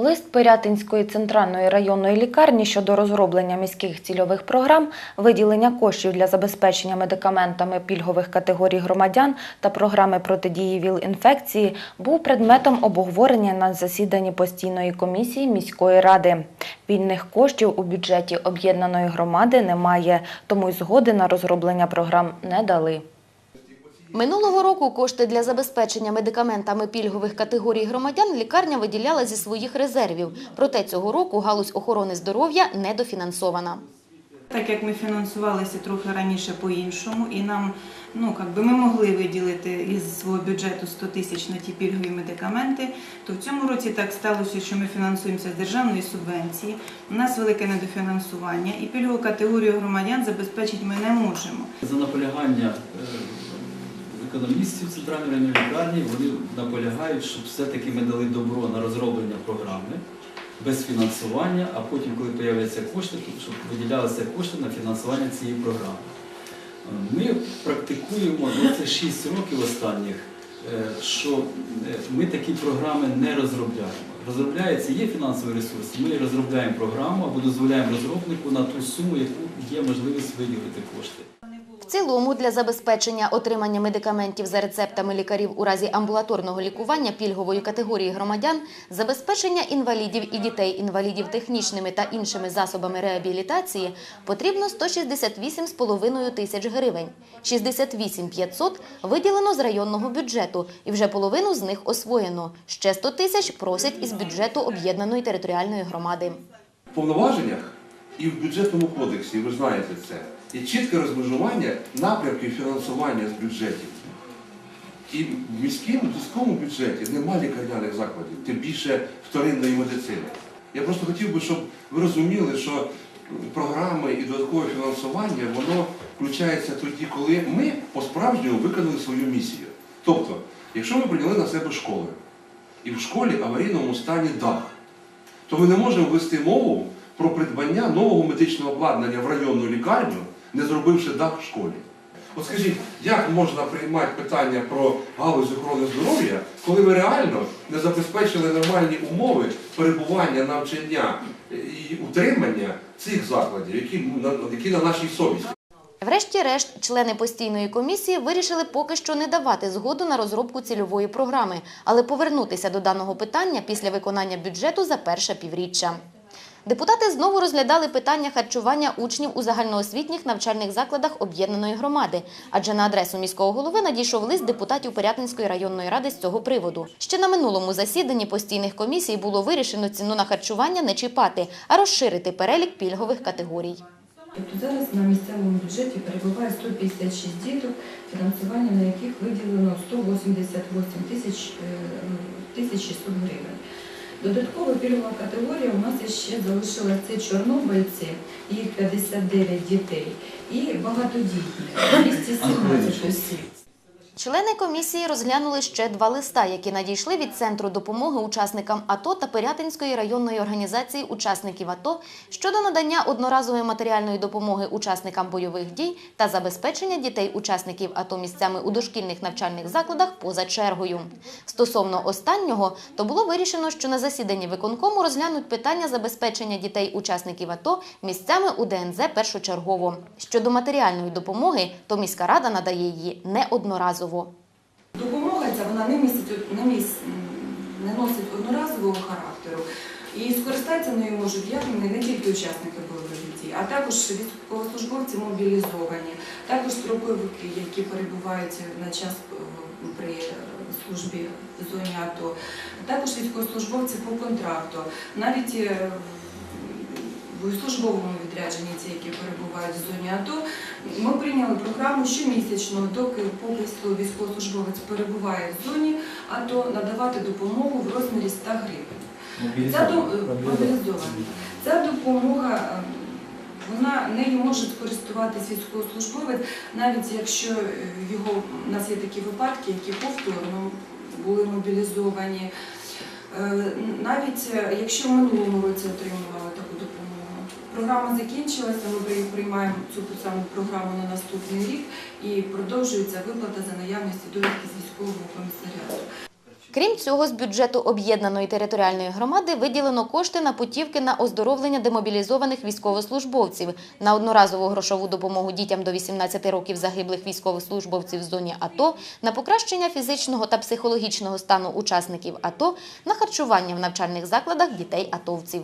Лист Пирятинської центральної районної лікарні щодо розроблення міських цільових програм, виділення коштів для забезпечення медикаментами пільгових категорій громадян та програми протидії ВІЛ-інфекції був предметом обговорення на засіданні постійної комісії міської ради. Вільних коштів у бюджеті об'єднаної громади немає, тому й згоди на розроблення програм не дали. Минулого року кошти для забезпечення медикаментами пільгових категорій громадян лікарня виділяла зі своїх резервів. Проте цього року галузь охорони здоров'я недофінансована. Так як ми фінансувалися трохи раніше по-іншому, і нам, ну як би ми могли виділити із свого бюджету 100 тисяч на ті пільгові медикаменти, то в цьому році так сталося, що ми фінансуємося з державної субвенції. У нас велике недофінансування, і пільгову категорію громадян забезпечити ми не можемо. За наполягання е, економістів центральної районної лікарні вони наполягають, щоб все-таки ми дали добро на розроблення програми без фінансування, а потім, коли з'являться кошти, щоб виділялися кошти на фінансування цієї програми. Ми практикуємо ну, це 6 років останніх, е, що е, ми такі програми не розробляємо. Розробляється, є фінансовий ресурс, ми розробляємо програму або дозволяємо розробнику на ту суму, яку є можливість виділити кошти. Цілому для забезпечення отримання медикаментів за рецептами лікарів у разі амбулаторного лікування пільгової категорії громадян, забезпечення інвалідів і дітей-інвалідів технічними та іншими засобами реабілітації потрібно 168,5 тисяч гривень. 68 500 виділено з районного бюджету, і вже половину з них освоєно. Ще 100 тисяч просять із бюджету об'єднаної територіальної громади. В повноваженнях і в бюджетному кодексі, ви знаєте це, є чітке розмежування напрямків фінансування з бюджетів. І в міському, міському бюджеті немає лікарняних закладів, тим більше вторинної медицини. Я просто хотів би, щоб ви розуміли, що програми і додаткове фінансування воно включається тоді, коли ми по-справжньому виконали свою місію. Тобто, якщо ми прийняли на себе школи, і в школі аварійному стані дах, то ми не можемо вести мову про придбання нового медичного обладнання в районну лікарню, не зробивши дах в школі. От скажіть, як можна приймати питання про галузь охорони здоров'я, коли ви реально не забезпечили нормальні умови перебування, навчання і утримання цих закладів, які які на нашій совісті? Врешті-решт, члени постійної комісії вирішили поки що не давати згоду на розробку цільової програми, але повернутися до даного питання після виконання бюджету за перше півріччя. Депутати знову розглядали питання харчування учнів у загальноосвітніх навчальних закладах об'єднаної громади, адже на адресу міського голови надійшов лист депутатів Порятинської районної ради з цього приводу. Ще на минулому засіданні постійних комісій було вирішено ціну на харчування не чіпати, а розширити перелік пільгових категорій. Тобто зараз на місцевому бюджеті перебуває 156 діток, фінансування на яких виділено 188 тисяч е, 1600 гривень. Додаткова пільгова категорія у нас ще залишилася це чорнобильці, їх 59 дітей, і багатодітні 217 осіб. Члени комісії розглянули ще два листа, які надійшли від Центру допомоги учасникам АТО та Пирятинської районної організації учасників АТО щодо надання одноразової матеріальної допомоги учасникам бойових дій та забезпечення дітей-учасників АТО місцями у дошкільних навчальних закладах поза чергою. Стосовно останнього, то було вирішено, що на засіданні виконкому розглянуть питання забезпечення дітей-учасників АТО місцями у ДНЗ першочергово. Щодо матеріальної допомоги, то міська рада надає її неодноразово. Допомога ця вона не містить не, міс, не носить одноразового характеру. І скористатися нею можуть як не, тільки учасники бойових дій, а також військовослужбовці мобілізовані, також строковики, які перебувають на час е, при службі в зоні АТО, також військовослужбовці по контракту, навіть в службовому відрядженні, ті, які перебувають в зоні АТО, ми прийняли програму щомісячно, доки поки військовослужбовець перебуває в зоні АТО, надавати допомогу в розмірі 100 гривень. Ця. Ця допомога. е, Вона нею може скористуватись військовослужбовець, навіть якщо е, його у нас є такі випадки, які повторно були мобілізовані. Е, Навіть якщо в минулому році отримували. Програма закінчилася, ми приймаємо цю саму програму на наступний рік і продовжується виплата за наявності довідки з військового комісаріату. Крім цього, з бюджету об'єднаної територіальної громади виділено кошти на путівки на оздоровлення демобілізованих військовослужбовців, на одноразову грошову допомогу дітям до 18 років загиблих військовослужбовців в зоні АТО, на покращення фізичного та психологічного стану учасників АТО, на харчування в навчальних закладах дітей атовців.